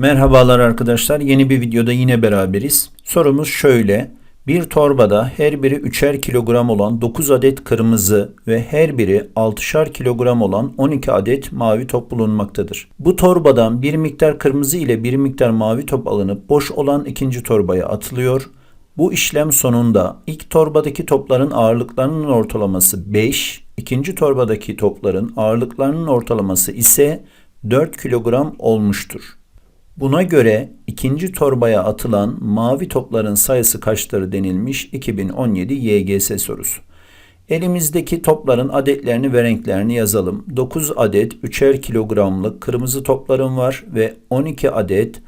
Merhabalar arkadaşlar. Yeni bir videoda yine beraberiz. Sorumuz şöyle. Bir torbada her biri 3'er kilogram olan 9 adet kırmızı ve her biri 6'şar kilogram olan 12 adet mavi top bulunmaktadır. Bu torbadan bir miktar kırmızı ile bir miktar mavi top alınıp boş olan ikinci torbaya atılıyor. Bu işlem sonunda ilk torbadaki topların ağırlıklarının ortalaması 5, ikinci torbadaki topların ağırlıklarının ortalaması ise 4 kilogram olmuştur. Buna göre ikinci torbaya atılan mavi topların sayısı kaçtır denilmiş 2017 YGS sorusu. Elimizdeki topların adetlerini ve renklerini yazalım. 9 adet 3'er kilogramlık kırmızı toplarım var ve 12 adet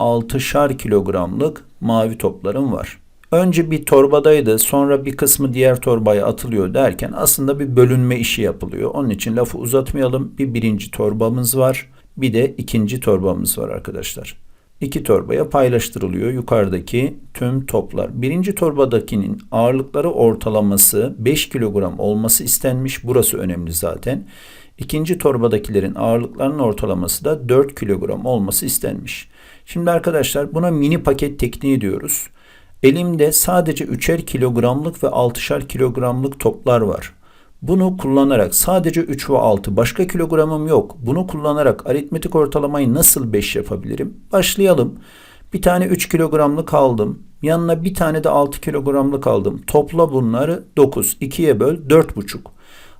6'şar kilogramlık mavi toplarım var. Önce bir torbadaydı sonra bir kısmı diğer torbaya atılıyor derken aslında bir bölünme işi yapılıyor. Onun için lafı uzatmayalım. Bir birinci torbamız var. Bir de ikinci torbamız var arkadaşlar. İki torbaya paylaştırılıyor yukarıdaki tüm toplar. Birinci torbadakinin ağırlıkları ortalaması 5 kilogram olması istenmiş. Burası önemli zaten. İkinci torbadakilerin ağırlıklarının ortalaması da 4 kilogram olması istenmiş. Şimdi arkadaşlar buna mini paket tekniği diyoruz. Elimde sadece 3'er kilogramlık ve 6'şar kilogramlık toplar var. Bunu kullanarak sadece 3 ve 6 başka kilogramım yok. Bunu kullanarak aritmetik ortalamayı nasıl 5 yapabilirim? Başlayalım. Bir tane 3 kilogramlık aldım. Yanına bir tane de 6 kilogramlık aldım. Topla bunları 9. 2'ye böl 4,5.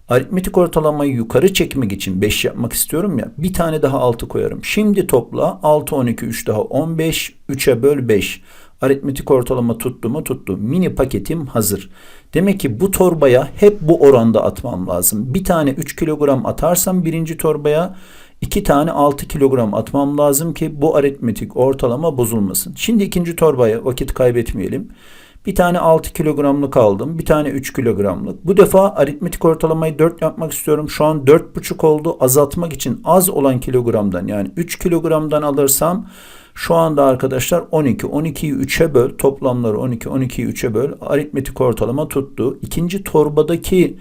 Aritmetik ortalamayı yukarı çekmek için 5 yapmak istiyorum ya. Bir tane daha 6 koyarım. Şimdi topla 6, 12, 3 daha 15. 3'e böl 5. Aritmetik ortalama tuttu mu tuttu. Mini paketim hazır. Demek ki bu torbaya hep bu oranda atmam lazım. Bir tane 3 kilogram atarsam birinci torbaya iki tane 6 kilogram atmam lazım ki bu aritmetik ortalama bozulmasın. Şimdi ikinci torbaya vakit kaybetmeyelim. Bir tane 6 kilogramlık aldım. Bir tane 3 kilogramlık. Bu defa aritmetik ortalamayı 4 yapmak istiyorum. Şu an 4,5 oldu. Azaltmak için az olan kilogramdan yani 3 kilogramdan alırsam şu anda arkadaşlar 12. 12'yi 3'e böl. Toplamları 12. 12'yi 3'e böl. Aritmetik ortalama tuttu. İkinci torbadaki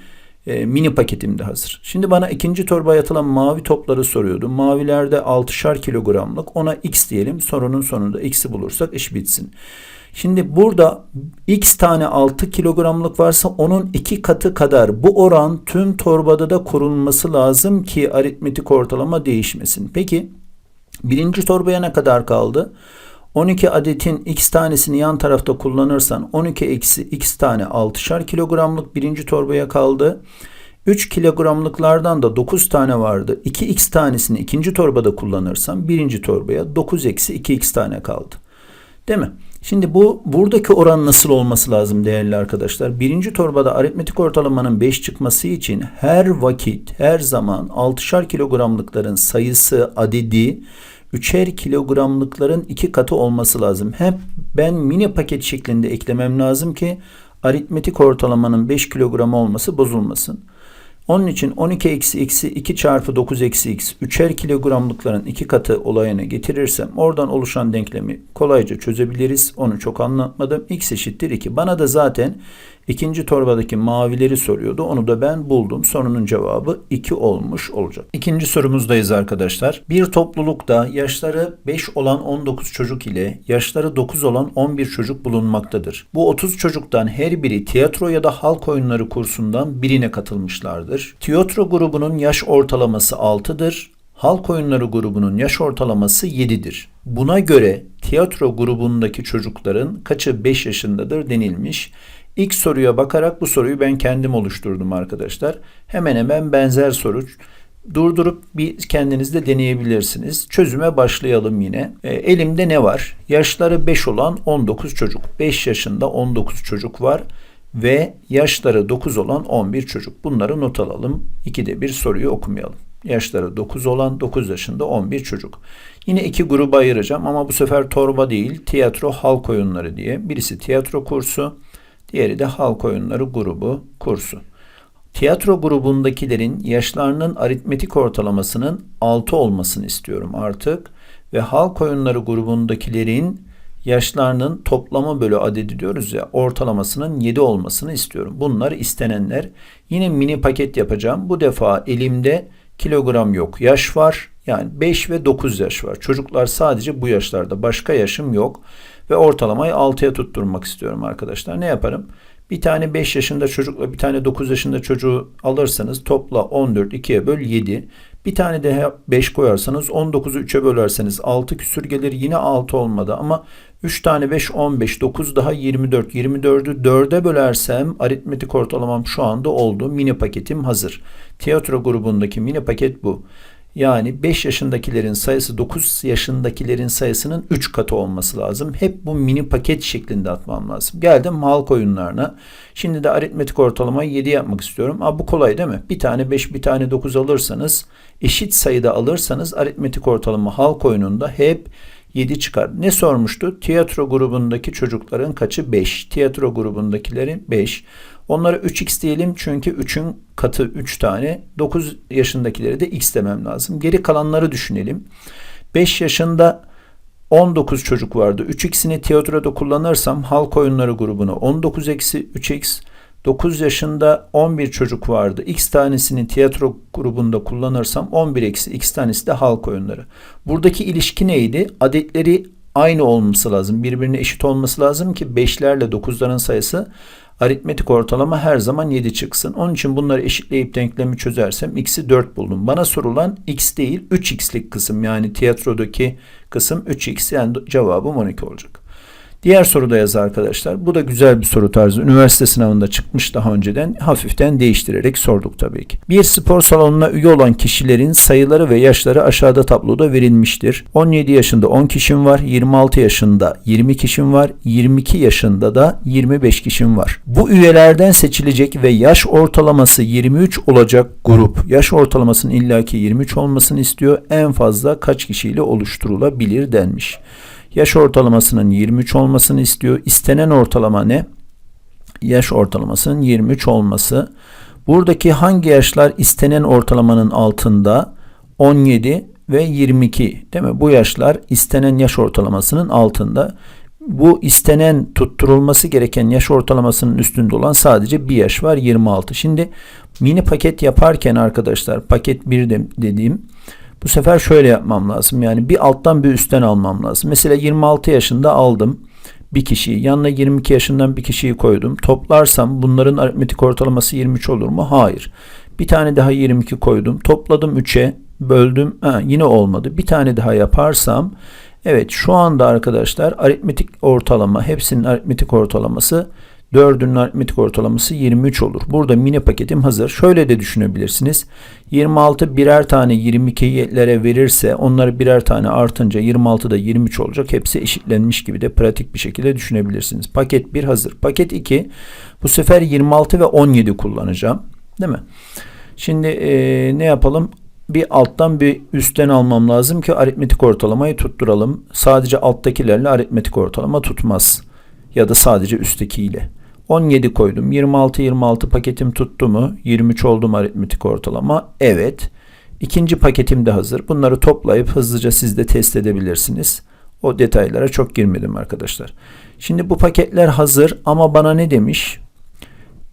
e, mini paketim de hazır. Şimdi bana ikinci torbaya atılan mavi topları soruyordu. Mavilerde 6'şar kilogramlık. Ona x diyelim. Sorunun sonunda x'i bulursak iş bitsin. Şimdi burada x tane 6 kilogramlık varsa onun iki katı kadar bu oran tüm torbada da korunması lazım ki aritmetik ortalama değişmesin. Peki birinci torbaya ne kadar kaldı? 12 adetin x tanesini yan tarafta kullanırsan 12 eksi x tane 6'şar kilogramlık birinci torbaya kaldı. 3 kilogramlıklardan da 9 tane vardı. 2x tanesini ikinci torbada kullanırsam birinci torbaya 9 eksi 2x tane kaldı. Değil mi? Şimdi bu buradaki oran nasıl olması lazım değerli arkadaşlar? Birinci torbada aritmetik ortalamanın 5 çıkması için her vakit, her zaman 6'şar kilogramlıkların sayısı, adedi 3'er kilogramlıkların iki katı olması lazım. Hep ben mini paket şeklinde eklemem lazım ki aritmetik ortalamanın 5 kilogram olması bozulmasın. Onun için 12 eksi eksi 2 çarpı 9 eksi x 3'er kilogramlıkların iki katı olayına getirirsem oradan oluşan denklemi kolayca çözebiliriz. Onu çok anlatmadım. x eşittir 2. Bana da zaten ikinci torbadaki mavileri soruyordu. Onu da ben buldum. Sorunun cevabı 2 olmuş olacak. İkinci sorumuzdayız arkadaşlar. Bir toplulukta yaşları 5 olan 19 çocuk ile yaşları 9 olan 11 çocuk bulunmaktadır. Bu 30 çocuktan her biri tiyatro ya da halk oyunları kursundan birine katılmışlardır. Tiyatro grubunun yaş ortalaması 6'dır. Halk oyunları grubunun yaş ortalaması 7'dir. Buna göre tiyatro grubundaki çocukların kaçı 5 yaşındadır denilmiş. İlk soruya bakarak bu soruyu ben kendim oluşturdum arkadaşlar. Hemen hemen benzer soru. Durdurup bir kendiniz de deneyebilirsiniz. Çözüme başlayalım yine. E, elimde ne var? Yaşları 5 olan 19 çocuk. 5 yaşında 19 çocuk var ve yaşları 9 olan 11 çocuk. Bunları not alalım. İkide bir soruyu okumayalım. Yaşları 9 olan 9 yaşında 11 çocuk. Yine iki gruba ayıracağım ama bu sefer torba değil tiyatro halk oyunları diye. Birisi tiyatro kursu, diğeri de halk oyunları grubu kursu. Tiyatro grubundakilerin yaşlarının aritmetik ortalamasının 6 olmasını istiyorum artık ve halk oyunları grubundakilerin yaşlarının toplamı bölü adedi diyoruz ya ortalamasının 7 olmasını istiyorum. Bunlar istenenler. Yine mini paket yapacağım. Bu defa elimde kilogram yok yaş var. Yani 5 ve 9 yaş var. Çocuklar sadece bu yaşlarda. Başka yaşım yok. Ve ortalamayı 6'ya tutturmak istiyorum arkadaşlar. Ne yaparım? Bir tane 5 yaşında çocukla bir tane 9 yaşında çocuğu alırsanız topla 14 2'ye böl 7. Bir tane de 5 koyarsanız 19'u 3'e bölerseniz 6 küsür gelir. Yine 6 olmadı ama 3 tane 5 15 9 daha 24. 24'ü 4'e bölersem aritmetik ortalamam şu anda oldu. Mini paketim hazır. Tiyatro grubundaki mini paket bu. Yani 5 yaşındakilerin sayısı 9 yaşındakilerin sayısının 3 katı olması lazım. Hep bu mini paket şeklinde atmam lazım. Geldim halk oyunlarına. Şimdi de aritmetik ortalamayı 7 yapmak istiyorum. Aa, bu kolay değil mi? Bir tane 5 bir tane 9 alırsanız eşit sayıda alırsanız aritmetik ortalama halk oyununda hep 7 çıkar. Ne sormuştu? Tiyatro grubundaki çocukların kaçı 5. Tiyatro grubundakilerin 5. Onlara 3x diyelim çünkü 3'ün katı 3 tane. 9 yaşındakileri de x demem lazım. Geri kalanları düşünelim. 5 yaşında 19 çocuk vardı. 3x'ini tiyatroda kullanırsam halk oyunları grubuna 19 eksi 3x 9 yaşında 11 çocuk vardı. X tanesini tiyatro grubunda kullanırsam 11 eksi x tanesi de halk oyunları. Buradaki ilişki neydi? Adetleri aynı olması lazım. Birbirine eşit olması lazım ki 5'lerle 9'ların sayısı aritmetik ortalama her zaman 7 çıksın. Onun için bunları eşitleyip denklemi çözersem x'i 4 buldum. Bana sorulan x değil 3x'lik kısım yani tiyatrodaki kısım 3x yani cevabım 12 olacak. Diğer soruda yaz arkadaşlar. Bu da güzel bir soru tarzı. Üniversite sınavında çıkmış daha önceden. Hafiften değiştirerek sorduk tabii ki. Bir spor salonuna üye olan kişilerin sayıları ve yaşları aşağıda tabloda verilmiştir. 17 yaşında 10 kişim var. 26 yaşında 20 kişim var. 22 yaşında da 25 kişim var. Bu üyelerden seçilecek ve yaş ortalaması 23 olacak grup. Yaş ortalamasının illaki 23 olmasını istiyor. En fazla kaç kişiyle oluşturulabilir denmiş. Yaş ortalamasının 23 olmasını istiyor. İstenen ortalama ne? Yaş ortalamasının 23 olması. Buradaki hangi yaşlar istenen ortalamanın altında? 17 ve 22 değil mi? Bu yaşlar istenen yaş ortalamasının altında. Bu istenen tutturulması gereken yaş ortalamasının üstünde olan sadece bir yaş var 26. Şimdi mini paket yaparken arkadaşlar paket 1 de dediğim bu sefer şöyle yapmam lazım. Yani bir alttan bir üstten almam lazım. Mesela 26 yaşında aldım bir kişiyi. Yanına 22 yaşından bir kişiyi koydum. Toplarsam bunların aritmetik ortalaması 23 olur mu? Hayır. Bir tane daha 22 koydum. Topladım 3'e böldüm. Ha, yine olmadı. Bir tane daha yaparsam evet şu anda arkadaşlar aritmetik ortalama hepsinin aritmetik ortalaması 4'ünün aritmetik ortalaması 23 olur. Burada mini paketim hazır. Şöyle de düşünebilirsiniz. 26 birer tane 22'lere verirse onları birer tane artınca 26 da 23 olacak. Hepsi eşitlenmiş gibi de pratik bir şekilde düşünebilirsiniz. Paket 1 hazır. Paket 2 bu sefer 26 ve 17 kullanacağım. Değil mi? Şimdi ee, ne yapalım? bir alttan bir üstten almam lazım ki aritmetik ortalamayı tutturalım. Sadece alttakilerle aritmetik ortalama tutmaz. Ya da sadece üsttekiyle. 17 koydum. 26 26 paketim tuttu mu? 23 oldum aritmetik ortalama. Evet. İkinci paketim de hazır. Bunları toplayıp hızlıca siz de test edebilirsiniz. O detaylara çok girmedim arkadaşlar. Şimdi bu paketler hazır ama bana ne demiş?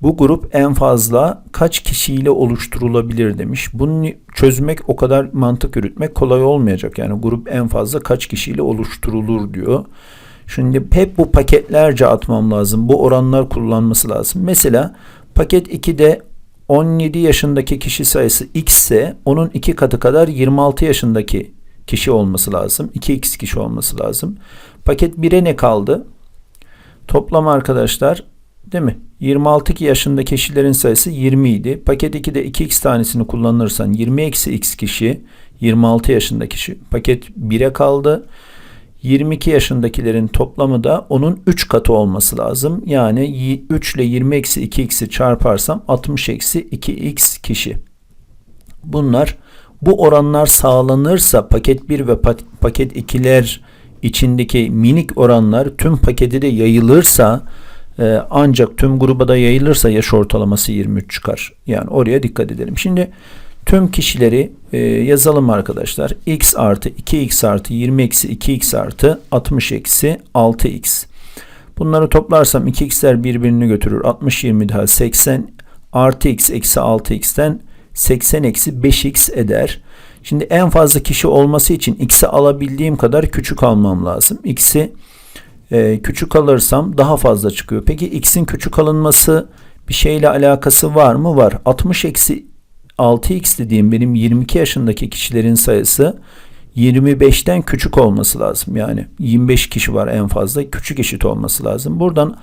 Bu grup en fazla kaç kişiyle oluşturulabilir demiş. Bunu çözmek o kadar mantık yürütmek kolay olmayacak. Yani grup en fazla kaç kişiyle oluşturulur diyor. Şimdi hep bu paketlerce atmam lazım. Bu oranlar kullanması lazım. Mesela paket 2'de 17 yaşındaki kişi sayısı x ise onun iki katı kadar 26 yaşındaki kişi olması lazım. 2x kişi olması lazım. Paket 1'e ne kaldı? Toplam arkadaşlar değil mi? 26 yaşındaki kişilerin sayısı 20 idi. Paket 2'de 2x tanesini kullanırsan 20 eksi x kişi 26 yaşındaki kişi. Paket 1'e kaldı. 22 yaşındakilerin toplamı da onun 3 katı olması lazım. Yani 3 ile 20 eksi 2x'i çarparsam 60 eksi 2x kişi. Bunlar bu oranlar sağlanırsa paket 1 ve paket 2'ler içindeki minik oranlar tüm paketi de yayılırsa e, ancak tüm gruba da yayılırsa yaş ortalaması 23 çıkar. Yani oraya dikkat edelim. Şimdi Tüm kişileri e, yazalım arkadaşlar. x artı 2x artı 20 eksi 2x artı 60 eksi 6x. Bunları toplarsam 2x'ler birbirini götürür. 60 20 daha 80 artı x eksi 6x'ten 80 eksi 5x eder. Şimdi en fazla kişi olması için x'i alabildiğim kadar küçük almam lazım. x'i e, küçük alırsam daha fazla çıkıyor. Peki x'in küçük alınması bir şeyle alakası var mı? Var. 60 eksi 6x dediğim benim 22 yaşındaki kişilerin sayısı 25'ten küçük olması lazım. Yani 25 kişi var en fazla. Küçük eşit olması lazım. Buradan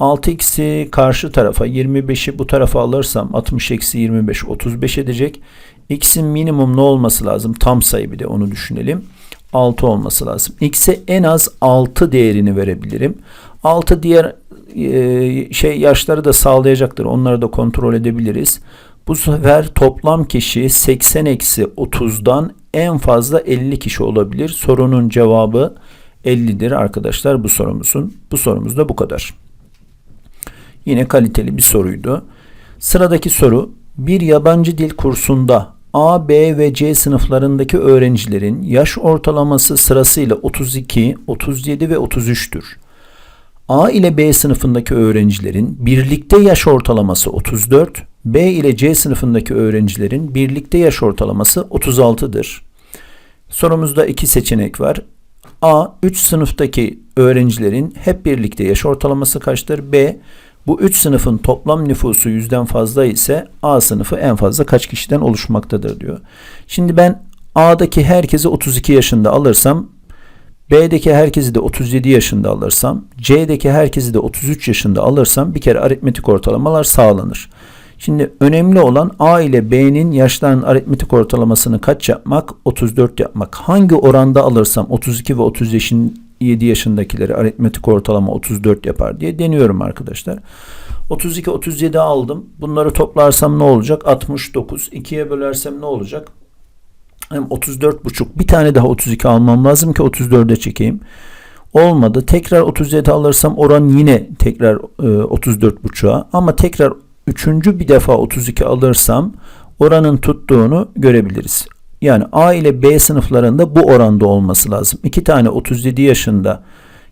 6x'i karşı tarafa 25'i bu tarafa alırsam 60 eksi 25 35 edecek. x'in minimum ne olması lazım? Tam sayı bir de onu düşünelim. 6 olması lazım. x'e en az 6 değerini verebilirim. 6 diğer e, şey yaşları da sağlayacaktır. Onları da kontrol edebiliriz. Bu sefer toplam kişi 80 eksi 30'dan en fazla 50 kişi olabilir. Sorunun cevabı 50'dir arkadaşlar bu sorumuzun. Bu sorumuz da bu kadar. Yine kaliteli bir soruydu. Sıradaki soru bir yabancı dil kursunda A, B ve C sınıflarındaki öğrencilerin yaş ortalaması sırasıyla 32, 37 ve 33'tür. A ile B sınıfındaki öğrencilerin birlikte yaş ortalaması 34, B ile C sınıfındaki öğrencilerin birlikte yaş ortalaması 36'dır. Sorumuzda iki seçenek var. A. 3 sınıftaki öğrencilerin hep birlikte yaş ortalaması kaçtır? B. Bu 3 sınıfın toplam nüfusu yüzden fazla ise A sınıfı en fazla kaç kişiden oluşmaktadır diyor. Şimdi ben A'daki herkesi 32 yaşında alırsam B'deki herkesi de 37 yaşında alırsam, C'deki herkesi de 33 yaşında alırsam bir kere aritmetik ortalamalar sağlanır. Şimdi önemli olan A ile B'nin yaşlarının aritmetik ortalamasını kaç yapmak? 34 yapmak. Hangi oranda alırsam 32 ve 37 yaşındakileri aritmetik ortalama 34 yapar diye deniyorum arkadaşlar. 32 37 aldım. Bunları toplarsam ne olacak? 69. 2'ye bölersem ne olacak? Hem 34 buçuk. Bir tane daha 32 almam lazım ki 34'e çekeyim. Olmadı. Tekrar 37 alırsam oran yine tekrar e, 34 buçuğa. Ama tekrar üçüncü bir defa 32 alırsam oranın tuttuğunu görebiliriz. Yani A ile B sınıflarında bu oranda olması lazım. İki tane 37 yaşında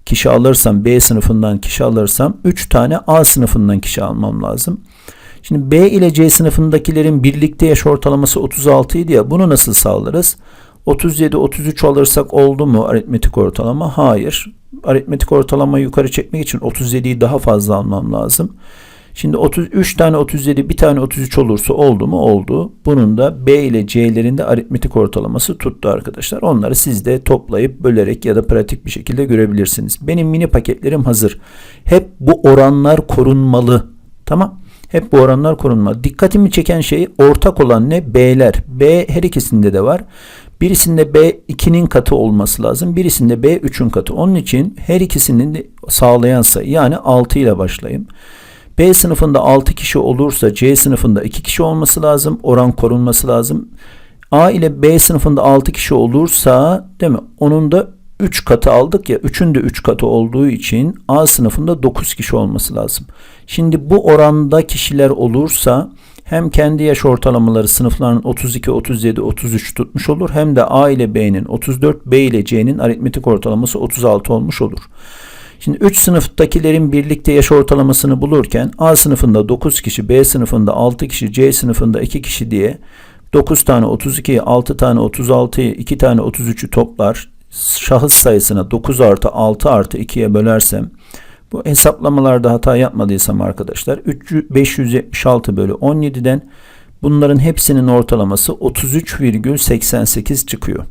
kişi alırsam B sınıfından kişi alırsam 3 tane A sınıfından kişi almam lazım. Şimdi B ile C sınıfındakilerin birlikte yaş ortalaması 36 idi ya bunu nasıl sağlarız? 37 33 alırsak oldu mu aritmetik ortalama? Hayır. Aritmetik ortalama yukarı çekmek için 37'yi daha fazla almam lazım. Şimdi 33 tane 37 bir tane 33 olursa oldu mu? Oldu. Bunun da B ile C'lerin de aritmetik ortalaması tuttu arkadaşlar. Onları siz de toplayıp bölerek ya da pratik bir şekilde görebilirsiniz. Benim mini paketlerim hazır. Hep bu oranlar korunmalı. Tamam. Hep bu oranlar korunmalı. Dikkatimi çeken şey ortak olan ne? B'ler. B her ikisinde de var. Birisinde B 2'nin katı olması lazım. Birisinde B 3'ün katı. Onun için her ikisinin sağlayan sayı yani 6 ile başlayayım. B sınıfında 6 kişi olursa C sınıfında 2 kişi olması lazım. Oran korunması lazım. A ile B sınıfında 6 kişi olursa değil mi? Onun da 3 katı aldık ya 3'ün de 3 katı olduğu için A sınıfında 9 kişi olması lazım. Şimdi bu oranda kişiler olursa hem kendi yaş ortalamaları sınıfların 32, 37, 33 tutmuş olur hem de A ile B'nin 34, B ile C'nin aritmetik ortalaması 36 olmuş olur. Şimdi 3 sınıftakilerin birlikte yaş ortalamasını bulurken A sınıfında 9 kişi, B sınıfında 6 kişi, C sınıfında 2 kişi diye 9 tane 32'yi, 6 tane 36'yı, 2 tane 33'ü toplar. Şahıs sayısına 9 artı 6 artı 2'ye bölersem bu hesaplamalarda hata yapmadıysam arkadaşlar 576 bölü 17'den bunların hepsinin ortalaması 33,88 çıkıyor.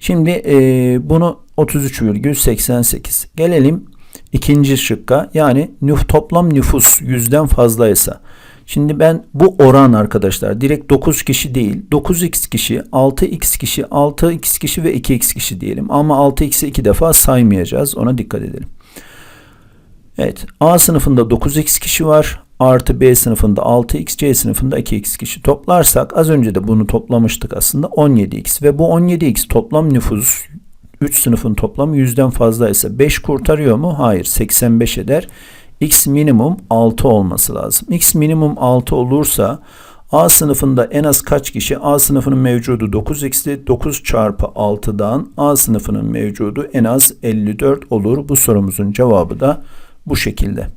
Şimdi e, bunu 33,88. Gelelim ikinci şıkka yani nüf, toplam nüfus yüzden fazlaysa. Şimdi ben bu oran arkadaşlar direkt 9 kişi değil 9x kişi 6x kişi 6x kişi ve 2x kişi diyelim. Ama 6x'i iki defa saymayacağız ona dikkat edelim. Evet A sınıfında 9x kişi var artı B sınıfında 6x, C sınıfında 2x kişi toplarsak az önce de bunu toplamıştık aslında 17x ve bu 17x toplam nüfus 3 sınıfın toplamı 100'den fazla ise 5 kurtarıyor mu? Hayır 85 eder. X minimum 6 olması lazım. X minimum 6 olursa A sınıfında en az kaç kişi? A sınıfının mevcudu 9x'ti. 9 çarpı 6'dan A sınıfının mevcudu en az 54 olur. Bu sorumuzun cevabı da bu şekilde.